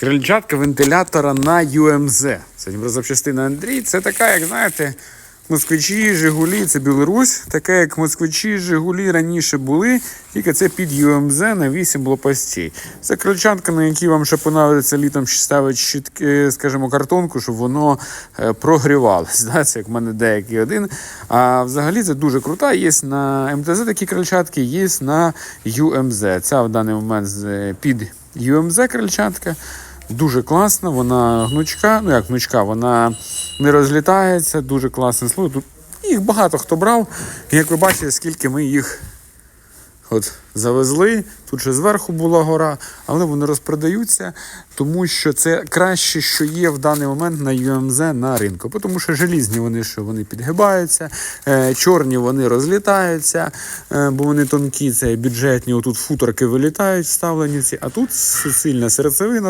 Крильчатка вентилятора на UMZ. Це запчастина Андрій. Це така, як знаєте, москвичі, Жигулі, це Білорусь, така як москвичі, Жигулі раніше були, тільки це під UMZ на 8 блопастей. Це крильчатка, на якій вам ще понадобиться літом ставить щітки, скажімо, картонку, щоб воно е, прогрівалось. Да? Це як в мене деякий один. А взагалі це дуже крута. Є на МТЗ такі крильчатки, є на UMZ. Ця в даний момент під UMZ крильчатка. Дуже класна, вона гнучка, ну як гнучка, вона не розлітається, дуже класне слово. Тут їх багато хто брав. Як ви бачите, скільки ми їх от завезли. Тут ще зверху була гора, але вони розпродаються, тому що це краще, що є в даний момент на UMZ на ринку. Тому що желізні вони що вони підгибаються, е, чорні вони розлітаються, е, бо вони тонкі, це бюджетні. Отут футорки вилітають, вставлені ці, а тут сильна серцевина.